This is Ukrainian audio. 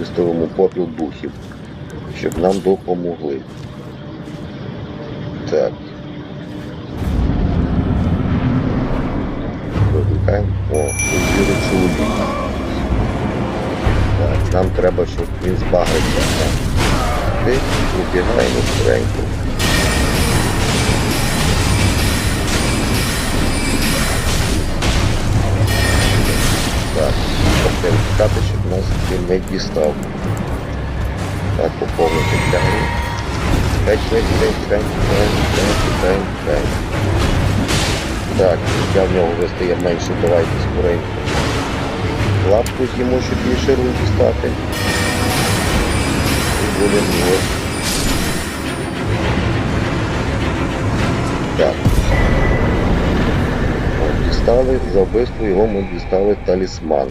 виставимо попіл духів, щоб нам допомогли. Так. Викликаємо. О, звіри чоловік. Так, нам треба, щоб він збагрився. Ти убігаємо скоренько. Щоб нас він не дістав. Так, поповнити. Чекай, чекай, чекай, чекай, чекай, чекай, чекай, чекай. Так, життя в нього вже стає менше, давайте скоренько. Лапку з'їмо, щоб більше рук дістати. І будемо його. Так. Дістали, за вбивство його ми дістали талісман.